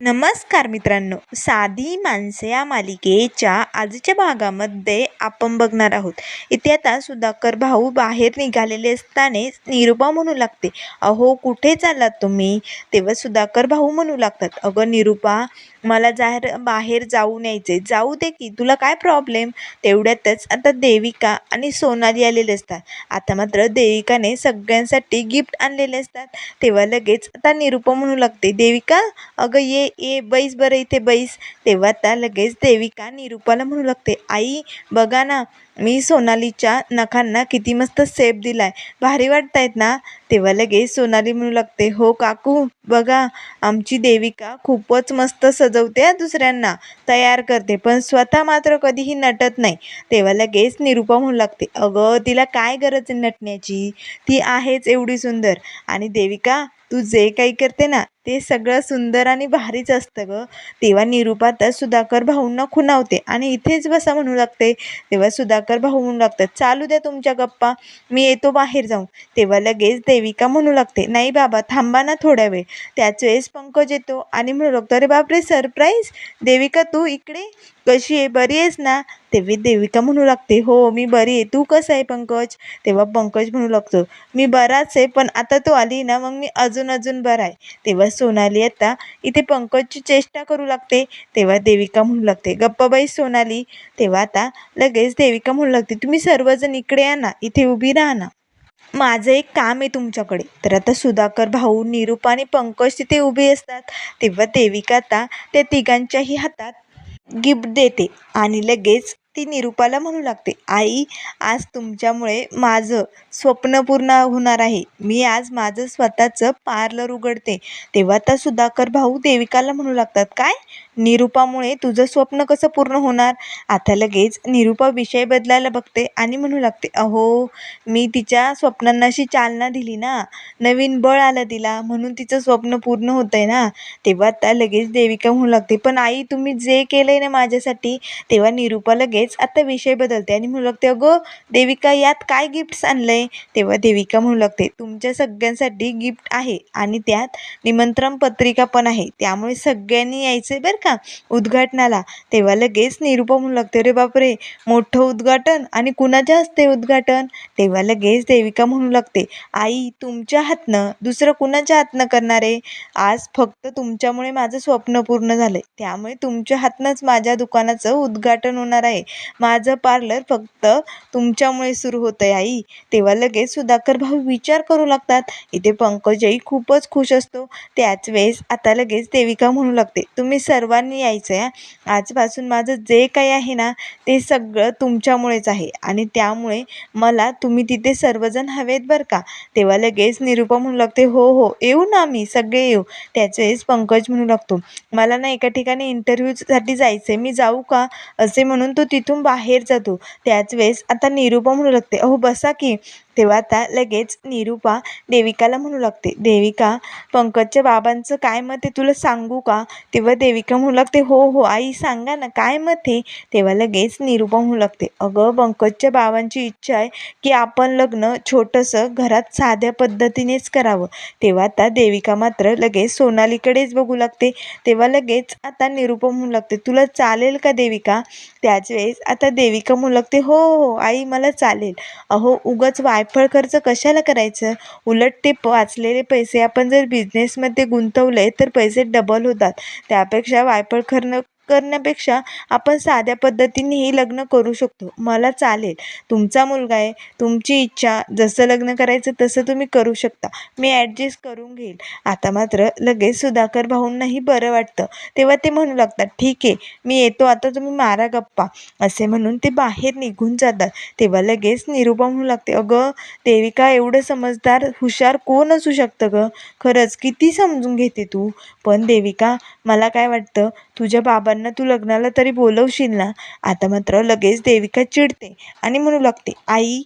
नमस्कार मित्रांनो. साधी माणसे या मालिकेच्या आजच्या भागामध्ये आपण बघणार आहोत. इथे आता सुधाकर भाऊ बाहेर निघालेले असताना निरुपा म्हणू लागते. अहो कुठे चाललात तुम्ही? तेव्हा सुधाकर भाऊ म्हणू लागतात. अगं निरुपा मला जाहेर बाहेर जाऊ न्यायचे जाऊ दे की तुला काय प्रॉब्लेम तेवढ्यातच आता देविका आणि सोनाली आलेले असतात. आता मात्र देविकाने सगळ्यांसाठी गिफ्ट आणलेले असतात. तेव्हा लगेच आता निरुपा म्हणू लागते देविका अगं ये ये बैस बरं इथे बैस. तेव्हा त्या लगेच देविका निरुपाला म्हणू लागते आई बघा ना मी सोनालीच्या नखांना किती मस्त सेप दिलाय. भारी वाटतायत ना? तेव्हा लगेच सोनाली म्हणू लागते हो काकू बघा आमची देविका खूपच मस्त सजवते दुसऱ्यांना. तयार करते पण स्वतः मात्र कधीही नटत नाही. तेव्हा लगेच निरुपा म्हणू लागते अगं तिला काय गरज आहे नटण्याची? ती आहेच एवढी सुंदर. आणि देविका तू जे काही करते ना ते सगळं सुंदर आणि भारीच असतं गं. तेव्हा निरुपा तर सुधाकर भाऊंना खुणावते. आणि इथेच बसा म्हणू लागते. तेव्हा सुधाकर भाऊ म्हणू लागतात चालू द्या तुमच्या गप्पा. मी येतो बाहेर जाऊन. तेव्हा लगेच देविका म्हणू लागते नाही बाबा थांबा ना थोड्या वेळ. त्याच वेळेस पंकज येतो आणि म्हणू लागतो अरे बापरे सरप्राईज देविका तू इकडे? कशी आहे? बरी आहेस ना? तेव्हा देविका म्हणू लागते हो मी बरी आहे. तू कसं आहे पंकज? तेव्हा पंकज म्हणू लागतो मी बराच आहे पण आता तू आली ना मग मी अजून अजून बरा आहे. तेव्हा सोनाली आता इथे पंकजची चेष्टा करू लागते. तेव्हा देविका म्हणू लागते गप्पाबाई सोनाली तेव्हा आता लगेच देविका म्हणू लागते तुम्ही सर्वजण इकडे या ना इथे उभी राहा ना. माझं एक काम आहे तुमच्याकडे. तर आता सुधाकर भाऊ निरूप आणि पंकज तिथे उभे असतात. तेव्हा देविका आता त्या तिघांच्याही हातात गिफ्ट देते आणि लगेच ती निरूपाला म्हणू लागते आई आज तुमच्यामुळे माझं स्वप्न पूर्ण होणार आहे. मी आज माझं स्वतःचं पार्लर उघडते. तेव्हा त्या सुधाकर भाऊ देविकाला म्हणू लागतात काय? निरूपामुळे तुझं स्वप्न कसं पूर्ण होणार? आता लगेच निरूपा विषय बदलायला बघते आणि म्हणू लागते अहो मी तिच्या स्वप्नांना अशी चालना दिली ना नवीन बळ आलं तिला म्हणून तिचं स्वप्न पूर्ण होतं आहे ना. तेव्हा आता लगेच देविका म्हणू लागते पण आई तुम्ही जे केलं आहे ना माझ्यासाठी तेव्हा निरूपा लगेच आता विषय बदलते आणि म्हणू लागते अगं देविका यात काय गिफ्ट्स आणलं आहे तेव्हा देविका म्हणू लागते तुमच्या सगळ्यांसाठी गिफ्ट आहे आणि त्यात निमंत्रण पत्रिका पण आहे त्यामुळे सगळ्यांनी यायचं आहे बरं का. उद्घाटनाला. तेव्हा लगेच निरूपा म्हणू लागते रे बापरे मोठं उद्घाटन आणि कुणाच्या हस्ते उद्घाटन? तेव्हा लगेच देविका म्हणू लागते आई तुमच्या हातनं दुसरं कुणाच्या हातनं करणार आहे? आज फक्त तुमच्यामुळे माझं स्वप्न पूर्ण झालं आहे त्यामुळे तुमच्या हातनंच माझ्या दुकानाचं उद्घाटन होणार आहे. माझं पार्लर फक्त तुमच्यामुळे सुरू होतं आहे आई. तेव्हा लगेच सुधाकर भाऊ विचार करू लागतात इथे पंकजही खूपच खुश असतो. त्याच वेळेस आता लगेच देविका म्हणू लागते तुम्ही सर्व सर्वांनी यायचं आहे आजपासून माझं जे काही आहे ना ते सगळं तुमच्यामुळेच आहे. आणि त्यामुळे मला तुम्ही तिथे सर्वजण हवेत बरं का? तेव्हा लगेच निरूपा म्हणू लागते हो हो येऊ ना आम्ही सगळे येऊ. त्याच वेळेस पंकज म्हणू लागतो मला ना एका ठिकाणी इंटरव्ह्यूसाठी जायचं आहे मी जाऊ का? असे म्हणून तो तिथून बाहेर जातो. त्याच वेळेस आता निरूपा म्हणू लागते अहो बसा की. तेव्हा आता लगेच निरूपा देविकाला म्हणू लागते देविका पंकजच्या बाबांचं काय मत आहे तुला सांगू का? तेव्हा देविका म्हणू लागते हो हो आई सांगा ना काय मत आहे? तेव्हा लगेच निरूपा म्हणू लागते अगं पंकजच्या बाबांची इच्छा आहे की आपण लग्न छोटंसं घरात साध्या पद्धतीनेच करावं. तेव्हा आता देविका मात्र लगेच सोनालीकडेच बघू लागते. तेव्हा लगेच आता निरूपा म्हणू लागते तुला चालेल का देविका? त्याच वेळेस आता देविका म्हणू लागते हो हो आई मला चालेल. अहो उगाच वायफळ खर्च कशाला करायचं? उलट ते वाचलेले पैसे आपण जर बिझनेसमध्ये गुंतवले तर पैसे डबल होतात. त्यापेक्षा वायफळ खर्च करण्यापेक्षा आपण साध्या पद्धतीनेही लग्न करू शकतो. मला चालेल. तुमचा मुलगा आहे. तुमची इच्छा. जसं लग्न करायचं तसं तुम्ही करू शकता. मी ॲडजस्ट करून घेईल. आता मात्र लगेच सुधाकर भाऊंनाही बरं वाटतं. तेव्हा ते म्हणू लागतात ठीक आहे. मी येतो. आता तुम्ही मारा गप्पा. असे म्हणून ते बाहेर निघून जातात. तेव्हा लगेच निरूपा म्हणू लागते अगं देविका एवढं समजदार हुशार कोण असू शकतं गं? खरंच किती समजून घेते तू. पण देविका मला काय वाटतं? तुझ्या बाबांना तू लग्नाला तरी बोलवशील ना? आता मात्र लगेच देविका चिडते आणि म्हणू लागते आई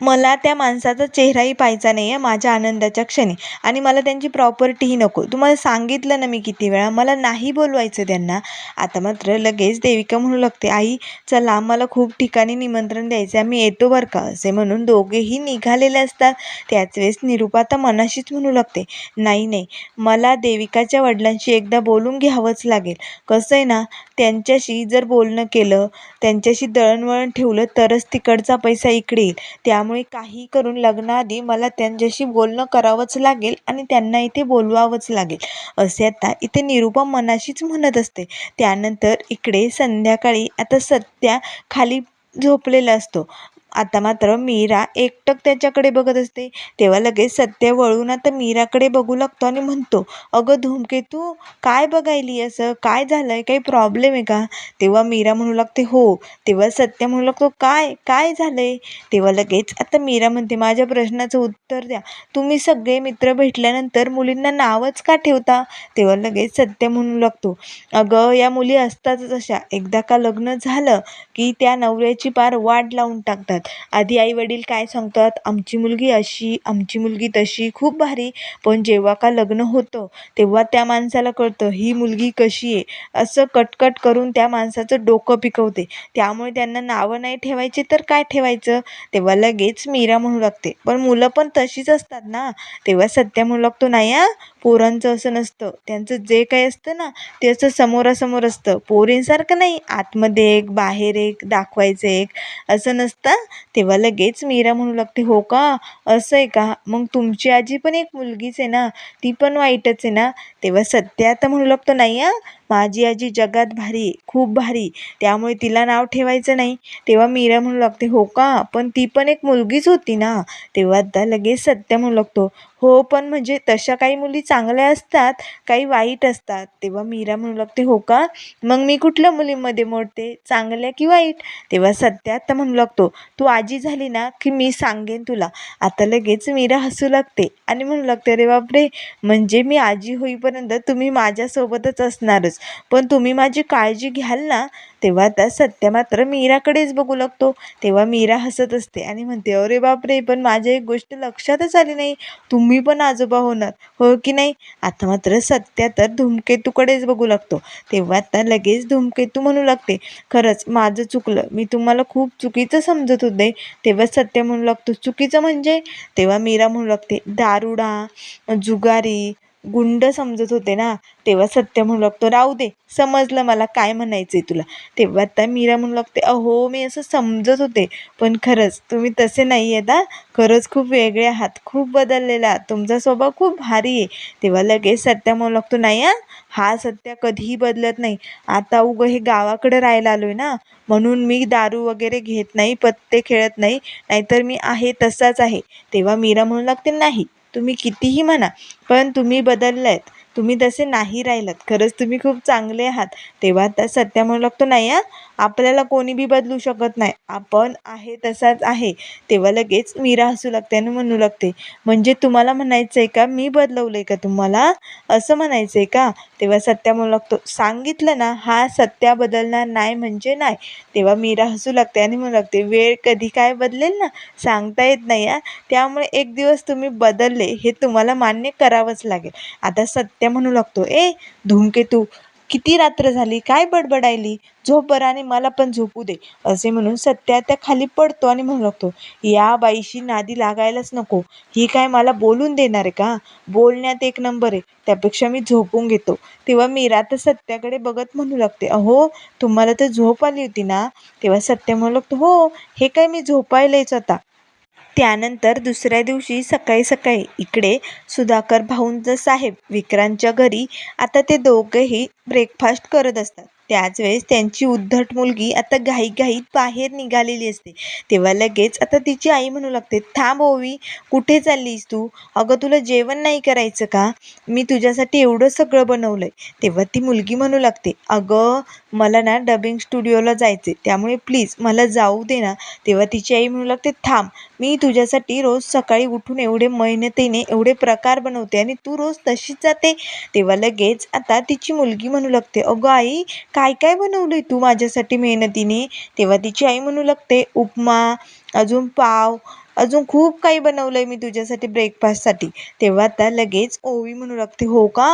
मला त्या माणसाचा चेहराही पाहायचा नाही आहे माझ्या आनंदाच्या क्षणी. आणि मला त्यांची प्रॉपर्टीही नको. तुम्हाला सांगितलं ना मी किती वेळा मला नाही बोलवायचं त्यांना. आता मात्र लगेच देविका म्हणू लागते आई चला मला खूप ठिकाणी निमंत्रण द्यायचं आहे आम्ही येतो बरं का? असे म्हणून दोघेही निघालेले असतात. त्याच वेळेस निरुपा आता मनाशीच म्हणू लागते नाही नाही मला देविकाच्या वडिलांशी एकदा बोलून घ्यावंच लागेल. कसं आहे ना त्यांच्याशी जर बोलणं केलं त्यांच्याशी दळणवळण ठेवलं तरच तिकडचा पैसा इकडे येईल. त्या त्यामुळे काही करून लग्नाआधी मला त्यांच्याशी बोलणं करावंच लागेल आणि त्यांना इथे बोलवावंच लागेल. असे आता इथे निरुपा मनाशीच म्हणत असते. त्यानंतर इकडे संध्याकाळी आता सत्या खाली झोपलेला असतो. आता मात्र मीरा एकटक त्याच्याकडे बघत असते. तेव्हा लगेच सत्य वळून आता मीराकडे बघू लागतो आणि म्हणतो अगं धूमकेतू काय बघायली असं? काय झालंय? काही प्रॉब्लेम आहे का? तेव्हा मीरा म्हणू लागते हो. तेव्हा सत्य म्हणू लागतो काय? काय झालंय? तेव्हा लगेच आता मीरा म्हणते माझ्या प्रश्नाचं उत्तर द्या. तुम्ही सगळे मित्र भेटल्यानंतर मुलींना नावच का ठेवता? तेव्हा लगेच सत्य म्हणू लागतो अगं या मुली असतातच अशा. एकदा का लग्न झालं की त्या नवऱ्याची पार वाट लावून टाकतात. आधी आई वडील काय सांगतात? आमची मुलगी अशी आमची मुलगी तशी खूप भारी. पण जेव्हा का लग्न होतं तेव्हा त्या माणसाला कळतं ही मुलगी कशी आहे? असं कटकट करून त्या माणसाचं डोकं पिकवते. त्यामुळे त्यांना नावं नाही ठेवायची तर काय ठेवायचं? तेव्हा लगेच मीरा म्हणू लागते. पण मुलं पण तशीच असतात ना? तेव्हा सत्या म्हणू लागतो नाही हा पोरांचं असं नसतं. त्यांचं जे काही असतं ना ते असं समोरासमोर असतं. पोरींसारखं नाही. आतमध्ये एक बाहेर एक दाखवायचं एक असं नसतं. तेव्हा लगेच मीरा म्हणू लागते हो का? असं आहे का? मग तुमची आजी पण एक मुलगीच आहे ना. ती पण वाईटच आहे ना. तेव्हा सत्य आता म्हणू लागतो नाही हां. माझी आजी जगात भारी खूप भारी. त्यामुळे तिला नाव ठेवायचं नाही. तेव्हा मीरा म्हणू लागते हो का? पण ती पण एक मुलगीच होती ना. तेव्हा आता लगेच सत्य म्हणू लागतो हो पण म्हणजे तशा काही मुली चांगल्या असतात काही वाईट असतात. तेव्हा मीरा म्हणू लागते हो का? मग मी कुठल्या मुलीमध्ये मोडते? चांगल्या की वाईट? तेव्हा सत्य आता म्हणू लागतो तू आजी झाली ना की मी सांगेन तुला. आता लगेच मीरा हसू लागते आणि म्हणू लागते अरे बापरे! म्हणजे मी आजी होईपर्यंत तुम्ही माझ्यासोबतच असणारच. पण तुम्ही माझी काळजी घ्याल ना? तेव्हा आता सत्य मात्र मीराकडेच बघू लागतो. तेव्हा मीरा हसत असते आणि म्हणते अरे बापरे! पण माझ्या एक गोष्ट लक्षातच आली नाही. तुम्ही तुम्ही पण आजोबा होणार. हो की नाही? आता मात्र सत्या तर धूमकेतूकडेच बघू लागतो. तेव्हा आता लगेच धूमकेतू म्हणू लागते. खरंच माझं चुकलं. मी तुम्हाला खूप चुकीचं समजत होते. तेव्हा सत्य म्हणू लागतो. चुकीचं म्हणजे? तेव्हा मीरा म्हणू लागते दारुडा जुगारी गुंड समजत होते ना तेव्हा सत्य म्हणू लागतो. राहू दे समजलं मला काय म्हणायचं आहे तुला. तेव्हा आता मीरा म्हणू लागते अहो मी असं समजत होते. पण खरंच तुम्ही तसे नाही आहेत हा. खरंच खूप वेगळे आहात खूप बदललेला आहात. तुमचा स्वभाव खूप भारी आहे. तेव्हा लगेच सत्या म्हणू लागतो नाही हा. हा सत्य कधीही बदलत नाही. आता उगं हे गावाकडे राहायला आलो आहे ना म्हणून मी दारू वगैरे घेत नाही पत्ते खेळत नाही. नाहीतर मी आहे तसाच आहे. तेव्हा मीरा म्हणू लागते नाही तुम्ही कितीही म्हणा पण तुम्ही बदलला आहेत तुम्ही तसे नाही राहिलात. खरंच तुम्ही खूप चांगले आहात. तेव्हा त्या सत्या म्हणू लागतो नाही हां? आपल्याला कोणी बी बदलू शकत नाही. आपण आहे तसाच आहे. तेव्हा लगेच मीरा हसू लागते आणि म्हणू लागते म्हणजे तुम्हाला म्हणायचं आहे का? मी बदलवलं आहे का तुम्हाला? असं म्हणायचं आहे का? तेव्हा सत्या म्हणू लागतो सांगितलं ना हा सत्या बदलणार नाही म्हणजे नाही. तेव्हा मीरा हसू लागते आणि म्हणू लागते वेळ कधी काय बदलेल ना? सांगता येत नाही हा. त्यामुळे एक दिवस तुम्ही बदलले हे तुम्हाला मान्य करावंच लागेल. आता सत्य म्हणू लागतो ए धूमकेतू किती रात्र झाली? काय बडबडायली? झोप बराने मला पण झोपू दे असे म्हणून सत्या त्या खाली पडतो आणि म्हणू लागतो या बाईशी नादी लागायलाच नको. ही काय मला बोलून देणार आहे का? बोलण्यात एक नंबर आहे. त्यापेक्षा मी झोपून घेतो. तेव्हा मीरा तर सत्याकडे बघत म्हणू लागते अहो तुम्हाला तर झोप आली होती ना? तेव्हा सत्य म्हणू लागतो हो हे काय मी झोपायलाच आता. त्यानंतर दुसऱ्या दिवशी सकाळी सकाळी इकडे सुधाकर भाऊंचं साहेब विक्रांतच्या घरी. आता ते दोघंही ब्रेकफास्ट करत असतात. त्याच वेळेस त्यांची उद्धट मुलगी आता घाईघाईत बाहेर निघालेली असते. तेव्हा लगेच आता तिची आई म्हणू लागते थांब ओवी कुठे चाललीस तू? अगं तुला जेवण नाही करायचं का? मी तुझ्यासाठी एवढं सगळं बनवलंय. तेव्हा ती मुलगी म्हणू लागते अगं मला ना डबिंग स्टुडिओला जायचे त्यामुळे प्लीज मला जाऊ दे ना. तेव्हा तिची आई म्हणू लागते थांब मी तुझ्यासाठी रोज सकाळी उठून एवढे मेहनतीने एवढे प्रकार बनवते आणि तू रोज तशीच जाते. तेव्हा लगेच आता तिची मुलगी म्हणू लागते अगं आई काय काय बनवलंय तू माझ्यासाठी मेहनतीने? तेव्हा तिची आई म्हणू लागते उपमा अजून पाव अजून खूप काही बनवलं आहे मी तुझ्यासाठी ब्रेकफास्टसाठी तेव्हा आता लगेच ओवी म्हणू लागते हो का?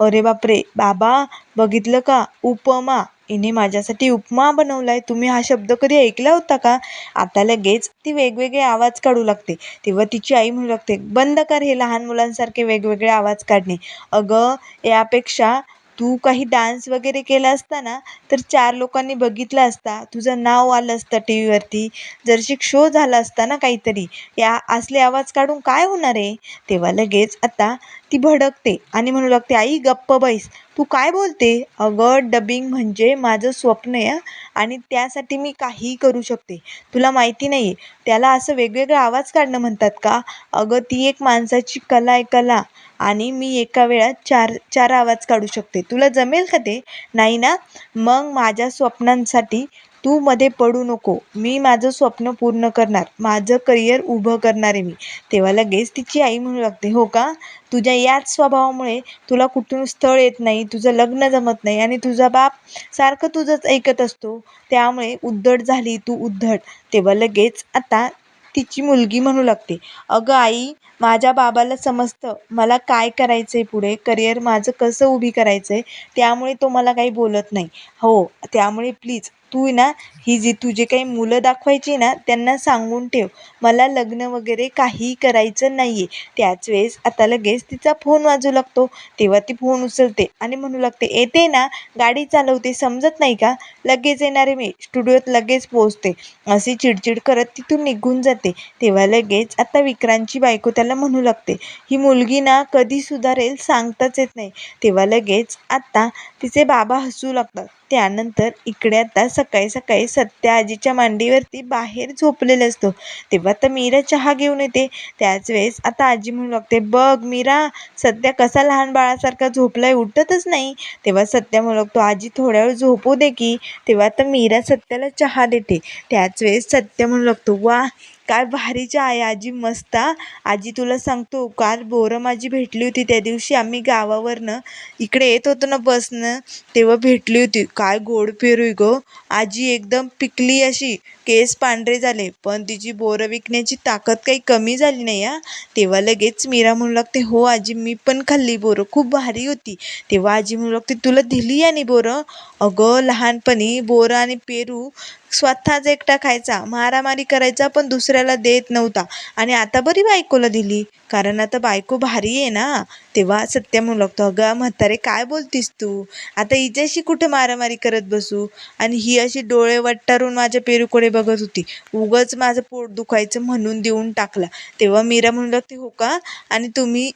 अरे बापरे! बाबा बघितलं का? उपमा हिने माझ्यासाठी उपमा बनवला आहे तुम्ही हा शब्द कधी ऐकला होता का? आता लगेच ती वेगवेगळे आवाज काढू लागते. तेव्हा तिची आई म्हणू लागते बंद कर हे लहान मुलांसारखे वेगवेगळे आवाज काढणे. अगं यापेक्षा तू काही डान्स वगैरे केला असता ना तर चार लोकांनी बघितलं असता. तुझं नाव आलं असतं टी व्हीवरती जरशी शो झाला असता ना काहीतरी या असले आवाज काढून काय होणार आहे? तेव्हा लगेच आता ती भडकते आणि म्हणू लागते आई गप्प बैस. तू काय बोलते? अगं डबिंग म्हणजे माझं स्वप्न आहे आणि त्यासाठी मी काहीही करू शकते. तुला माहिती नाही आहे त्याला असं वेगवेगळा आवाज काढणं म्हणतात का? अगं ती एक माणसाची कला आहे कला. आणि मी एका वेळात चार चार आवाज काढू शकते. तुला जमेल का ते? नाही ना? मग माझ्या स्वप्नांसाठी तू मध्ये पडू नको. मी माझं स्वप्न पूर्ण करणार. माझं करिअर उभं करणार आहे मी. तेव्हा लगेच तिची आई म्हणू लागते हो का? तुझ्या याच स्वभावामुळे तुला कुठून स्थळ येत नाही तुझं लग्न जमत नाही आणि तुझा बाप सारखं तुझंच ऐकत असतो. त्यामुळे उद्धट झाली तू उद्धट. तेव्हा लगेच आता तिची मुलगी म्हणू लागते अगं आई माझ्या बाबाला समजतं मला काय करायचं आहे पुढे? करिअर माझं कसं उभी करायचं आहे त्यामुळे तो मला काही बोलत नाही. हो त्यामुळे प्लीज तू ना ही जी तुझे काही मुलं दाखवायची ना त्यांना सांगून ठेव. मला लग्न वगैरे काही करायचं नाही आहे त्याच वेळेस आता लगेच तिचा फोन वाजू लागतो. तेव्हा ती फोन उचलते आणि म्हणू लागते येते ना गाडी चालवते समजत नाही का? लगेच येणारे मी स्टुडिओत लगेच पोचते अशी चिडचिड करत तिथून निघून जाते. तेव्हा लगेच आता विक्रांतची बायको त्याला म्हणू लागते. ही मुलगी ना कधी सुधारेल सांगताच येत नाही. तेव्हा लगेच आत्ता तिचे बाबा हसू लागतात. त्यानंतर इकडे आता सकाळी सकाळी सत्या आजीच्या मांडीवरती बाहेर झोपलेले असतो. तेव्हा आता मीरा चहा घेऊन येते. त्याच वेळेस आता आजी म्हणू लागते बघ मीरा सध्या कसा लहान बाळासारखा झोपलाय उठतच नाही. तेव्हा सत्या म्हणू लागतो आजी थोड्या वेळ झोपू दे की. तेव्हा आता मीरा सत्याला चहा देते. त्याच वेळेस सत्य म्हणू लागतो वा काय भारी आहे आजी मस्त. आजी तुला सांगतो काल बोरं माझी भेटली होती त्या दिवशी. आम्ही गावावरनं इकडे येत होतो ना बसनं तेव्हा भेटली होती. काय गोड पेरू गं. आजी एकदम पिकली अशी केस पांढरे झाले. पण तिची बोरं विकण्याची ताकद काही कमी झाली नाही हा. तेव्हा लगेच मीरा म्हणू लागते हो आजी मी पण खाल्ली बोरं. खूप भारी होती. तेव्हा आजी म्हणू लागते तुला दिली आणि बोरं? अगं लहानपणी बोरं आणि पेरू स्वतःच एकटा खायचा मारामारी करायचा पण दुसऱ्याला देत नव्हता. आणि आता बरी बायकोला दिली. कारण आता बायको भारी आहे ना. तेव्हा सत्य म्हणू लागतो अगं म्हातारे काय बोलतीस तू? आता हिच्याशी कुठं मारामारी करत बसू? आणि ही अशी डोळे वट्टारून माझ्या पेरूकडे बघत होती. उगंच माझं पोट दुखायचं म्हणून देऊन टाकला. तेव्हा मीरा म्हणू लागते हो का? आणि तुम्ही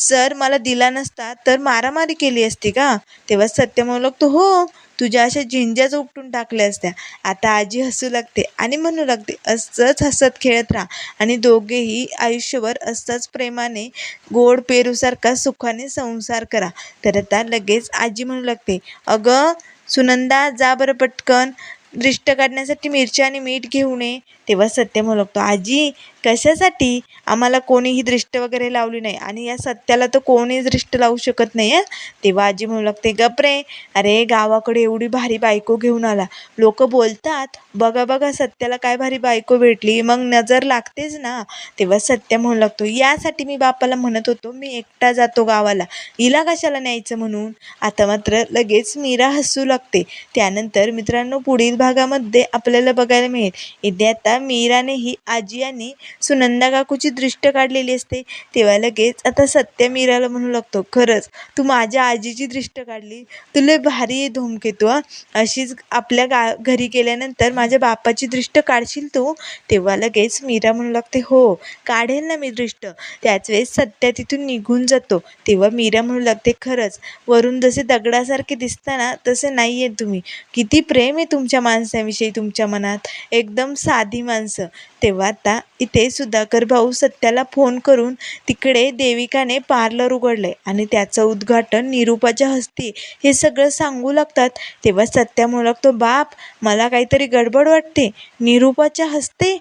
जर मला दिला नसता तर मारामारी केली असती का? तेव्हा सत्य म्हणू लागतो हो तुझ्या अशा झिंज्याच उपटून टाकल्या असत्या. आता आजी हसू लागते आणि म्हणू लागते असंच हसत खेळत राहा. आणि दोघेही आयुष्यभर असंच प्रेमाने गोड पेरूसारखा सुखाने संसार करा. तर आता लगेच आजी म्हणू लागते अगं सुनंदा जा बरं पटकन. दृष्ट काढण्यासाठी मिरची आणि मीठ घेऊन ये. तेव्हा सत्य म्हणू लागतो आजी कशासाठी? आम्हाला कोणीही दृष्ट वगैरे लावली नाही. आणि या सत्याला तर कोणी दृष्ट लावू शकत नाही आहे तेव्हा आजी म्हणू लागते गपरे अरे गावाकडे एवढी भारी बायको घेऊन आला. लोक बोलतात बघा बघा सत्याला काय भारी बायको भेटली. मग नजर लागतेच ना. तेव्हा सत्य म्हणू लागतो यासाठी मी बापाला म्हणत होतो मी एकटा जातो गावाला. हिला कशाला न्यायचं म्हणून? आता मात्र लगेच मीरा हसू लागते. त्यानंतर मित्रांनो पुढील भागामध्ये आपल्याला बघायला मिळेल. इथे आता मीराने ही आजी आणि सुनंदा काकूची दृष्ट काढलेली असते तेव्हा लगेच आता सत्य मीराला म्हणू लागतो खरंच तू माझ्या आजीची दृष्ट काढली? तुला भारी आहे धूमकेतू अशीच आपल्या गा घरी गेल्यानंतर माझ्या बापाची दृष्ट काढशील तू? तेव्हा लगेच मीरा म्हणू लागते हो काढेल ना मी दृष्ट. त्याच वेळेस सत्य तिथून निघून जातो. तेव्हा मीरा म्हणू लागते खरंच वरून जसे दगडासारखे दिसताना तसे नाही आहेत तुम्ही. किती प्रेम आहे तुमच्या माणसाविषयी तुमच्या मनात. एकदम साधी माणसं. तेव्हा आता इथे सुधाकर भाऊ सत्याला फोन करून तिकडे देविकाने पार्लर उघडले आणि त्याचं उद्घाटन निरूपाच्या हस्ते हे सगळं सांगू लागतात. तेव्हा सत्या म्हणू लागतो बाप मला काहीतरी गडबड वाटते. निरूपाच्या हस्ते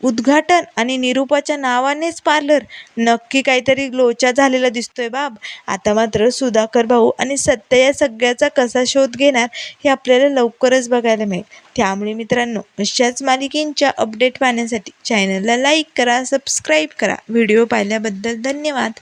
उद्घाटन आणि निरूपाच्या नावानेच पार्लर. नक्की काहीतरी लोचा झालेला दिसतोय बाब. आता मात्र सुधाकर भाऊ आणि सत्य या सगळ्याचा कसा शोध घेणार हे आपल्याला लवकरच बघायला मिळेल. त्यामुळे मित्रांनो अशाच मालिकेंच्या अपडेट पाहण्यासाठी चॅनलला लाईक करा सबस्क्राईब करा. व्हिडिओ पाहिल्याबद्दल धन्यवाद.